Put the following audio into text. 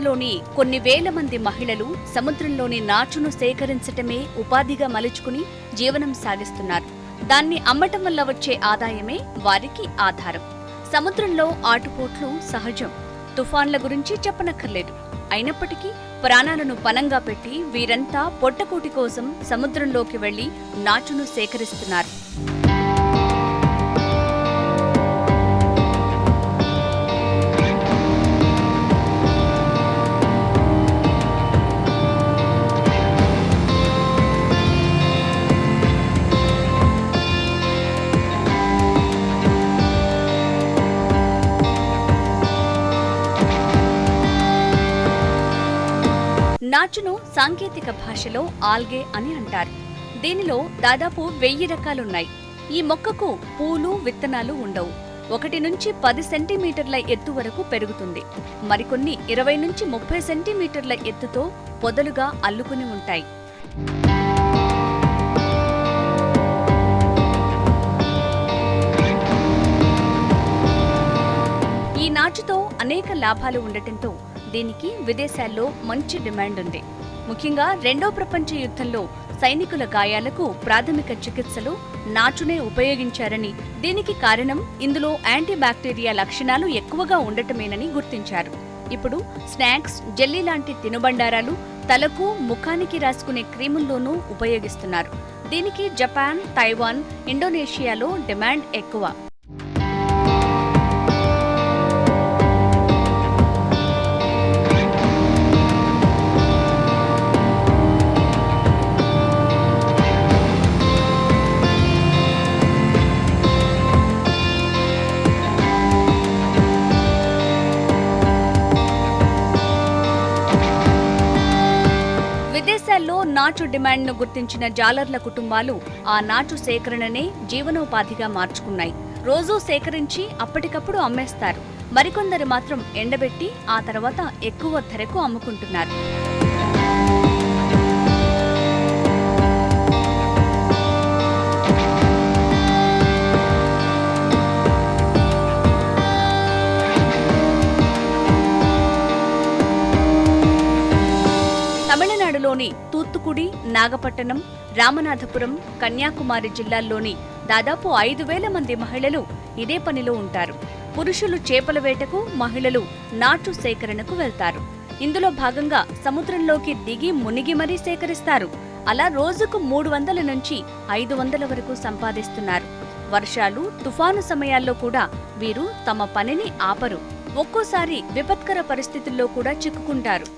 తమిళనాడులోని కొన్ని వేల మంది మహిళలు సముద్రంలోని నాచును సేకరించటమే ఉపాధిగా మలుచుకుని జీవనం సాగిస్తున్నారు. దాన్ని అమ్మటం వల్ల వచ్చే ఆదాయమే వారికి ఆధారం. సముద్రంలో ఆటుపోట్లు సహజం. తుఫాన్ల గురించి చెప్పనక్కర్లేదు. అయినప్పటికీ ప్రాణాలను పనంగా పెట్టి వీరంతా పొట్టకూటి కోసం సముద్రంలోకి వెళ్ళి నాచును సేకరిస్తున్నారు. నాచును సాంకేతిక భాషలో ఆల్గే అని అంటారు. దీనిలో దాదాపు వెయ్యి రకాలున్నాయి. ఈ మొక్కకు పూలు విత్తనాలు ఉండవు. ఒకటి నుంచి పది సెంటీమీటర్ల ఎత్తు వరకు పెరుగుతుంది. మరికొన్ని ఇరవై నుంచి ముప్పై సెంటీమీటర్ల ఎత్తుతో పొదలుగా అల్లుకుని ఉంటాయి. ఈ నాచుతో అనేక లాభాలు ఉండటంతో దీనికి విదేశాల్లో మంచి డిమాండ్ ఉంది. ముఖ్యంగా రెండో ప్రపంచ యుద్ధంలో సైనికుల గాయాలకు ప్రాథమిక చికిత్సలో నాచునే ఉపయోగించారని దీనికి కారణం ఇందులో యాంటీబ్యాక్టీరియా లక్షణాలు ఎక్కువగా ఉండటమేనని గుర్తించారు. ఇప్పుడు స్నాక్స్ జెల్లీ లాంటి తినుబండారాలు తలకు ముఖానికి రాసుకునే క్రీముల్లోనూ ఉపయోగిస్తున్నారు. దీనికి జపాన్ తైవాన్ ఇండోనేషియాలో డిమాండ్ ఎక్కువ. నాచు డిమాండ్ను గుర్తించిన జాలర్ల కుటుంబాలు ఆ నాచు సేకరణనే జీవనోపాధిగా మార్చుకున్నాయి. రోజూ సేకరించి అప్పటికప్పుడు అమ్మేస్తారు. మరికొందరు మాత్రం ఎండబెట్టి ఆ తర్వాత ఎక్కువ ధరకు అమ్ముకుంటున్నారు. తమిళనాడులోని తూత్తుకుడి నాగపట్టణం రామనాథపురం కన్యాకుమారి జిల్లాల్లోని దాదాపు ఐదు వేల మంది మహిళలు ఇదే పనిలో ఉంటారు. పురుషులు చేపల వేటకు మహిళలు నాటు సేకరణకు వెళ్తారు. ఇందులో భాగంగా సముద్రంలోకి దిగి మునిగి మరీ సేకరిస్తారు. అలా రోజుకు మూడు వందల నుంచి ఐదు వందల వరకు సంపాదిస్తున్నారు. వర్షాలు తుఫాను సమయాల్లో కూడా వీరు తమ పనిని ఆపరు. ఒక్కోసారి విపత్కర పరిస్థితుల్లో కూడా చిక్కుకుంటారు.